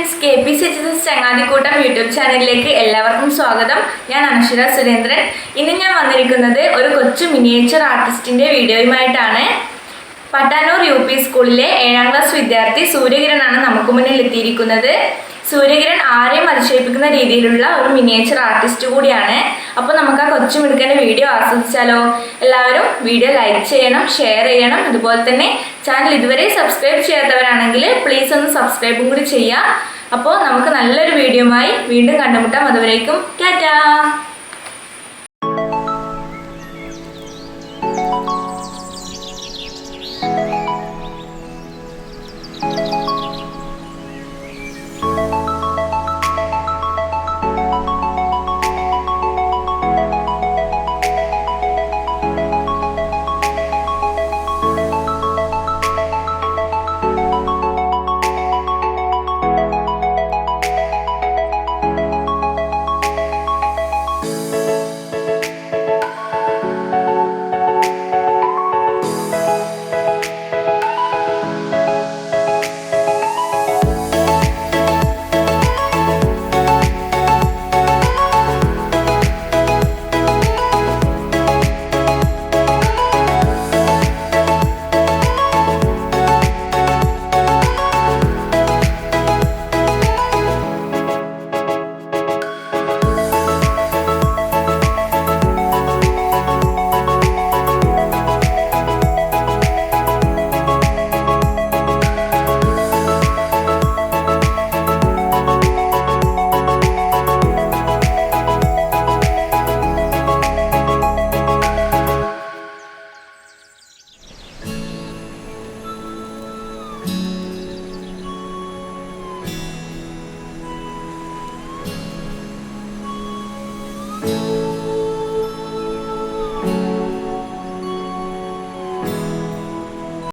Friends K P C H S ചങ്ങാതിക്കൂട്ടം YouTube ചാനലിലേക്ക് എല്ലാവർക്കും സ്വാഗതം. ഞാൻ അനശ്വര സുരേന്ദ്രൻ. ഇന്ന് ഞാൻ വന്നിരിക്കുന്നത് ഒരു കൊച്ചു മിനിയേച്ചർ ആർട്ടിസ്റ്റിന്റെ വീഡിയോയുമായിട്ടാണ്. പട്ടാനൂർ യു പി സ്കൂളിലെ ഏഴാം ക്ലാസ് വിദ്യാർത്ഥി സൂര്യകിരണാണ് നമുക്ക് മുന്നിൽ എത്തിയിരിക്കുന്നത്. സൂര്യകിരൺ ആരെയും അതിശയിപ്പിക്കുന്ന രീതിയിലുള്ള ഒരു മിനിയേച്ചർ ആർട്ടിസ്റ്റ് കൂടിയാണ്. അപ്പോൾ നമുക്ക് ആ കൊച്ചു മിടുക്കന്റെ വീഡിയോ ആസ്വദിച്ചാലോ? എല്ലാവരും വീഡിയോ ലൈക്ക് ചെയ്യണം ഷെയർ ചെയ്യണം. അതുപോലെ തന്നെ ചാനൽ ഇതുവരെ സബ്സ്ക്രൈബ് ചെയ്യാത്തവരാണെങ്കിൽ പ്ലീസ് ഒന്ന് സബ്സ്ക്രൈബും കൂടി ചെയ്യുക. അപ്പോൾ നമുക്ക് നല്ലൊരു വീഡിയോയുമായി വീണ്ടും കണ്ടുമുട്ടാം. അതുവരേക്കും ടാറ്റാ!